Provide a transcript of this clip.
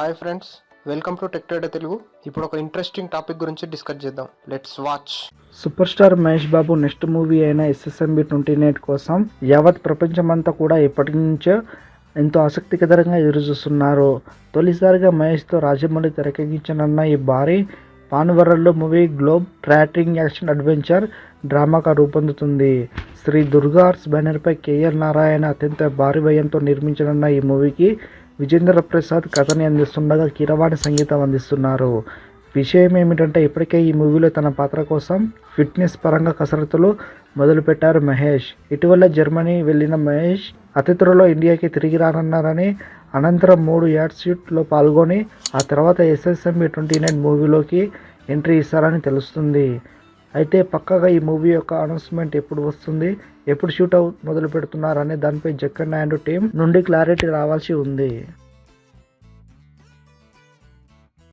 Hi friends welcome to tech trader Telugu ఇప్పుడు ఒక interesting topic గురించి డిస్కస్ చేద్దాం. Let's watch super star Mahesh Babu next movie అయిన SSMB twenty nine కోసం యావత్ ప్రపంచమంతా కూడా ఇప్పటి నుంచో ఎంతో ఆసక్తికరంగా ఎదురుచూస్తున్నారు. తొలిసారిగా మహేష్తో రాజమౌళి తెరకెక్కించనున్న ఈ భారీ పానువరల్లో movie globe trotting action adventure డ్రామాగా రూపొందుతుంది. శ్రీ దుర్గార్స్ బ్యానర్పై కేఎల్ నారాయణ అత్యంత భారీ వ్యయంతో నిర్మించనున్న ఈ మూవీకి విజేంద్ర ప్రసాద్ కథని అందిస్తుండగా కీరవాణి సంగీతం అందిస్తున్నారు. విషయం ఏమిటంటే ఇప్పటికే ఈ మూవీలో తన పాత్ర కోసం ఫిట్నెస్ పరంగా కసరత్తులు మొదలుపెట్టారు మహేష్. ఇటీవల జర్మనీ వెళ్ళిన మహేష్ అతి త్వరలో ఇండియాకి తిరిగి రానున్నారని అనంతరం మూడు యాడ్ షూట్లో పాల్గొని ఆ తర్వాత ఎస్ఎస్ఎంబి ట్వంటీ నైన్ మూవీలోకి ఎంట్రీ ఇస్తారని తెలుస్తుంది. అయితే పక్కగా ఈ మూవీ యొక్క అనౌన్స్మెంట్ ఎప్పుడు వస్తుంది ఎప్పుడు షూట్ అవుట్ మొదలు అనే దానిపై జక్కన్ అండ్ టీం నుండి క్లారిటీ రావాల్సి ఉంది.